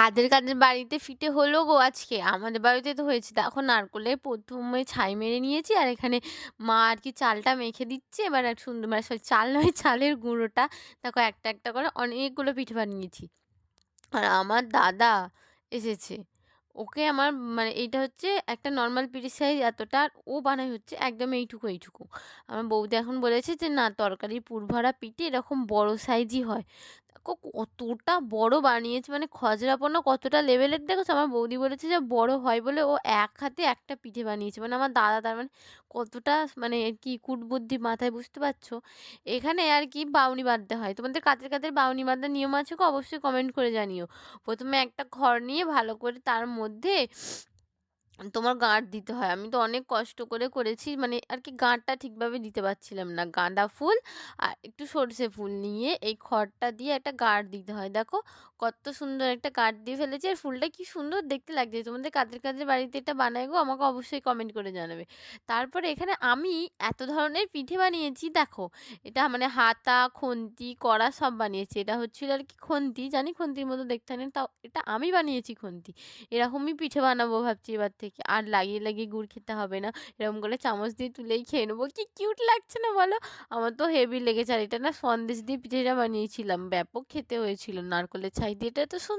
কাদের, কাদের বাড়িতে ফিটে হলো গো আজকে? আমাদের বাড়িতে তো হয়েছে। দেখো নারকোলে প্রথমে ছাই মেরে নিয়েছি আর এখানে মা আর কি চালটা মেখে দিচ্ছে। এবার এক সুন্দর মানে সরি চাল নয় চালের গুঁড়োটা দেখো একটা, একটা করে অনেকগুলো পিঠে বানিয়েছি। আর আমার দাদা এসেছে। ওকে আমার মানে এইটা হচ্ছে একটা নর্মাল পিঠের সাইজ এতটা আর ও বানায় হচ্ছে একদম এইটুকু, এইটুকু। আমার বৌদি এখন বলেছে যে না তরকারির পুর ভরা পিঠে এরকম বড় সাইজই হয়। দেখো কতটা বড় বানিয়েছে মানে খজরাপনা কতটা লেভেলের দেখেছ? আমার বৌদি বলেছে যে বড় হয় বলে ও এক হাতে একটা পিঠে বানিয়েছে। মানে আমার দাদা তার মানে কতটা মানে কি কূটবুদ্ধি মাথায় বুঝতে পারছ? এখানে আর কি বাউনি বাঁধতে হয়। তোমাদের কাতের কাদের বাউনি বাঁধার নিয়ম আছে অবশ্যই কমেন্ট করে জানিও। প্রথমে একটা ঘর নিয়ে ভালো করে তার মধ্যে তোমার গাঁট দিতে হয়। আমি তো অনেক কষ্ট করে করেছি। মানে আর কি গাঁটটা ঠিকভাবে দিতে পারছিলাম না। গাঁদা ফুল আর একটু সর্ষে ফুল নিয়ে এই খড়টা দিয়ে একটা গাঁট দিতে হয়। দেখো কত সুন্দর একটা গাঁট দিয়ে ফেলেছি। আর ফুলটা কি সুন্দর দেখতে লাগছে। তোমাদের কাদের, কাদের বাড়িতে এটা বানায় গো? আমাকে অবশ্যই কমেন্ট করে জানাবে। তারপরে এখানে আমি এত ধরনের পিঠে বানিয়েছি দেখো। এটা মানে হাতা, খুন্তি, কড়া সব বানিয়েছি। এটা হচ্ছিল আর কি খুন্তি। জানি খুন্তির মতো দেখতে হয় না। তাও এটা আমি বানিয়েছি খুন্তি। এরকমই পিঠে বানাবো ভাবছি এবার থেকে। আর লাগিয়ে, লাগিয়ে গুড় খেতে হবে না। এরকম করে চামচ দিয়ে তুলেই খেয়ে নেব। কি কিউট লাগছে না বলো? আমার তো হেভি লেগেছে। আর এটা না সন্দেশ দিয়ে পিঠেটা বানিয়েছিলাম। ব্যাপক খেতে হয়েছিল। নারকলের ছাই দিয়ে এটা সুন